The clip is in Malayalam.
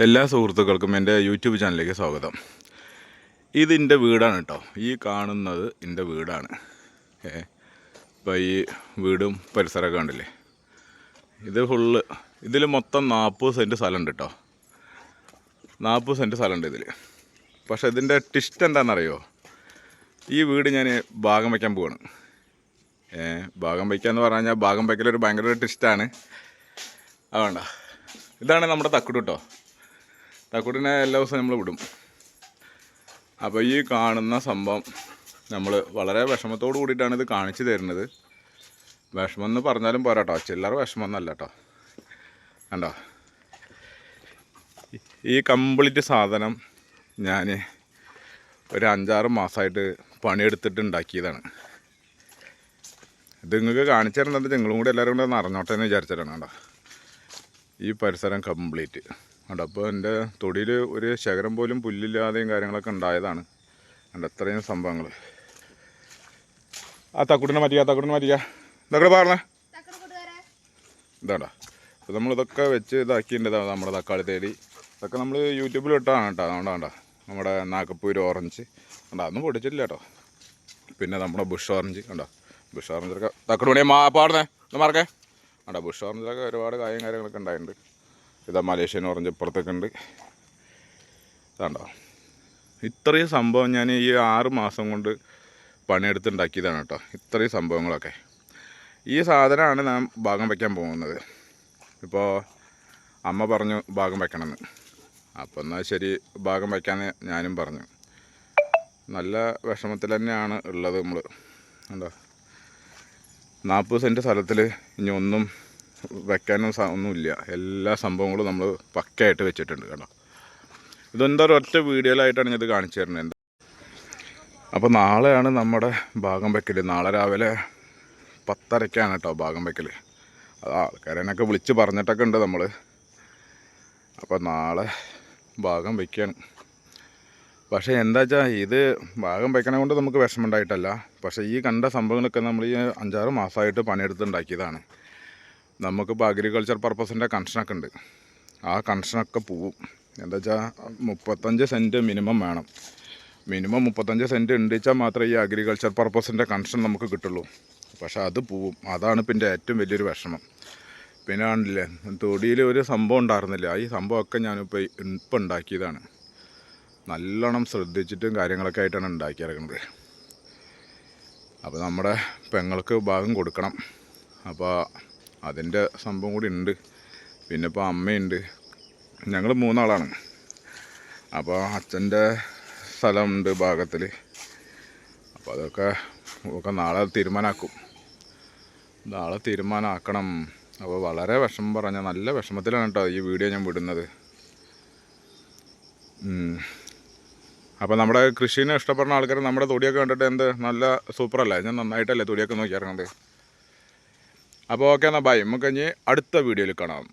എല്ലാ സുഹൃത്തുക്കൾക്കും എന്റെ യൂട്യൂബ് ചാനലിലേക്ക് സ്വാഗതം. ഇതിന്റെ വീടാണ് കേട്ടോ. ഈ കാണുന്നത് എന്റെ വീടാണ്. ഏ ഇപ്പോൾ ഈ വീടും പരിസരമൊക്കെ ഉണ്ടല്ലേ ഇത് ഫുള്ള് ഇതിൽ മൊത്തം നാൽപ്പത് സെന്റ് സ്ഥലമുണ്ട് കേട്ടോ. നാൽപ്പത് സെന്റ് സ്ഥലമുണ്ട് ഇതിൽ പക്ഷേ ഇതിന്റെ ടിസ്റ്റ് എന്താണെന്നറിയോ? ഈ വീട് ഞാൻ ഭാഗം വയ്ക്കാൻ പോവാണ്. ഏ ഭാഗം വയ്ക്കുക എന്ന് പറഞ്ഞു കഴിഞ്ഞാൽ ഭാഗം വയ്ക്കലൊരു ഭയങ്കര ടിസ്റ്റാണ് അതുകൊണ്ടാണ് ഇതാണ് നമ്മുടെ തക്കുട് കേട്ടോ. തക്കുടിനെ എല്ലാ ദിവസവും നമ്മൾ വിടും. അപ്പോൾ ഈ കാണുന്ന സംഭവം നമ്മൾ വളരെ വിഷമത്തോട് കൂടിയിട്ടാണ് ഇത് കാണിച്ചു തരുന്നത്. വിഷമം എന്ന് പറഞ്ഞാലും പോരാട്ടോ. കേട്ടോ ചില്ലറ എന്നല്ല കേട്ടോ. കണ്ടോ? ഈ കംപ്ലീറ്റ് സാധനം ഞാൻ ഒരു അഞ്ചാറ് മാസമായിട്ട് പണിയെടുത്തിട്ട് ഉണ്ടാക്കിയതാണ് ഇത് നിങ്ങൾക്ക് കാണിച്ചു തരുന്നത് നിങ്ങളും കൂടി എല്ലാവരും കൂടെ ഒന്ന് അറിഞ്ഞോട്ടെ എന്ന് വിചാരിച്ചിട്ടാണ് കേട്ടോ. ഈ പരിസരം കംപ്ലീറ്റ് കണ്ടോ? അപ്പോൾ എന്റെ തൊടിയിൽ ഒരു ശകരം പോലും പുല്ലില്ലാതെയും കാര്യങ്ങളൊക്കെ ഉണ്ടായതാണ്. കണ്ടോ? അത്രയും സംഭവങ്ങൾ ആ തക്കുട്ടിനെ മരിക്കുക തക്കുട്ടിനെ മരിക്കുക ഇതൊക്കെ പറഞ്ഞേ ഇതാണ്ടാ. അപ്പോൾ നമ്മളിതൊക്കെ വെച്ച് ഇതാക്കിയിട്ടുണ്ട് നമ്മുടെ തക്കാളി തേടി. ഇതൊക്കെ നമ്മൾ യൂട്യൂബിൽ ഇട്ടാണ് കേട്ടോ. അതുകൊണ്ടാണ് നമ്മുടെ നാക്കപ്പൂര് ഓറഞ്ച്. കണ്ടോ? അതൊന്നും പൊടിച്ചിട്ടില്ല കേട്ടോ. പിന്നെ നമ്മുടെ ബുഷ് ഓറഞ്ച്. കണ്ടോ? ബുഷ് ഓറഞ്ചൊക്കെ തക്കട് പണിയാ മാ പാടുന്നേ. ഒന്ന് മറക്കേ. കണ്ടോ? ബുഷ് ഓറഞ്ചിലൊക്കെ ഒരുപാട് കായും കാര്യങ്ങളൊക്കെ ഉണ്ടായിട്ടുണ്ട്. ഇതാ മലേഷ്യൻ ഓറഞ്ച് ഇപ്പുറത്തൊക്കെ ഉണ്ട് ഇതാണ്ടോ. ഇത്രയും സംഭവം ഞാൻ ഈ ആറ് മാസം കൊണ്ട് പണിയെടുത്തുണ്ടാക്കിയതാണ് കേട്ടോ. ഇത്രയും സംഭവങ്ങളൊക്കെ. ഈ സാധനമാണ് നാം ഭാഗം വയ്ക്കാൻ പോകുന്നത്. ഇപ്പോൾ അമ്മ പറഞ്ഞു ഭാഗം വയ്ക്കണമെന്ന്. അപ്പോൾ എന്നാൽ ശരി ഭാഗം വയ്ക്കാമെന്ന് ഞാനും പറഞ്ഞു. നല്ല വിഷമത്തിൽ തന്നെയാണ് ഉള്ളത് നമ്മൾ എന്താ നാൽപ്പത് സെന്റ് സ്ഥലത്തിൽ ഇനി ഒന്നും വെക്കാനും ഒന്നുമില്ല എല്ലാ സംഭവങ്ങളും നമ്മൾ പക്കയായിട്ട് വെച്ചിട്ടുണ്ട് കേട്ടോ. ഇതെന്താ ഒറ്റ വീഡിയോയിലായിട്ടാണ് ഞാൻ ഇത് കാണിച്ചു തരുന്നത്. അപ്പോൾ നാളെയാണ് നമ്മുടെ ഭാഗം വെക്കൽ നാളെ രാവിലെ പത്തരയ്ക്കാണ് കേട്ടോ ഭാഗം വെക്കൽ അത് ആൾക്കാരെന്നൊക്കെ വിളിച്ച് പറഞ്ഞിട്ടൊക്കെ ഉണ്ട് നമ്മൾ അപ്പോൾ നാളെ ഭാഗം വയ്ക്കുകയാണ് പക്ഷേ എന്താ വെച്ചാൽ ഇത് ഭാഗം വയ്ക്കണ കൊണ്ട് നമുക്ക് വിഷമമുണ്ടായിട്ടല്ല പക്ഷേ ഈ കണ്ട സംഭവങ്ങളൊക്കെ നമ്മൾ ഈ അഞ്ചാറ് മാസമായിട്ട് പണിയെടുത്തുണ്ടാക്കിയതാണ് നമുക്കിപ്പോൾ അഗ്രികൾച്ചർ പർപ്പസിന്റെ കൺസ്ട്രക്ഷൻ ഉണ്ട്. ആ കൺഷനൊക്കെ പോവും. എന്താ വെച്ചാൽ മുപ്പത്തഞ്ച് സെന്റ് മിനിമം വേണം. മിനിമം മുപ്പത്തഞ്ച് സെന്റ് ഉണ്ടിച്ചാൽ മാത്രമേ ഈ അഗ്രികൾച്ചർ പർപ്പസിന്റെ കൺഷൻ നമുക്ക് കിട്ടുള്ളൂ. പക്ഷേ അത് പോവും. അതാണ് പിന്നെ ഏറ്റവും വലിയൊരു വിഷമം. പിന്നെ കണ്ടില്ലേ തൊടിയിൽ ഒരു സംഭവം ഉണ്ടായിരുന്നില്ല? ഈ സംഭവമൊക്കെ ഞാനിപ്പോൾ ഇപ്പം ഉണ്ടാക്കിയതാണ്. നല്ലോണം ശ്രദ്ധിച്ചിട്ടും കാര്യങ്ങളൊക്കെ ആയിട്ടാണ് ഉണ്ടാക്കിയിറങ്ങുന്നത് അപ്പോൾ നമ്മുടെ പെങ്ങൾക്ക് ഭാഗം കൊടുക്കണം. അപ്പോൾ അതിന്റെ സംഭവം കൂടി ഉണ്ട്. പിന്നെ ഇപ്പോൾ അമ്മയുണ്ട്. ഞങ്ങൾ മൂന്നാളാണ്. അപ്പോൾ അച്ഛന്റെ സ്ഥലമുണ്ട് ഭാഗത്തിൽ അപ്പോൾ അതൊക്കെ ഒക്കെ നാളെ തീരുമാനമാക്കും നാളെ തീരുമാനമാക്കണം അപ്പോൾ വളരെ വിഷമം പറഞ്ഞ നല്ല വിഷമത്തിലാണ് കേട്ടോ ഈ വീഡിയോ ഞാൻ വിടുന്നത്. അപ്പോൾ നമ്മുടെ കൃഷിനെ ഇഷ്ടപ്പെടുന്ന ആൾക്കാർ നമ്മുടെ തൊടിയൊക്കെ കണ്ടിട്ട് എന്ത് നല്ല സൂപ്പറല്ലേ? ഞാൻ നന്നായിട്ടല്ലേ തൊടിയൊക്കെ നോക്കി ഇറങ്ങുന്നത്. അപ്പോൾ ഓക്കെ എന്നാൽ ബൈ. നമുക്ക് ഇനി അടുത്ത വീഡിയോയിൽ കാണാം.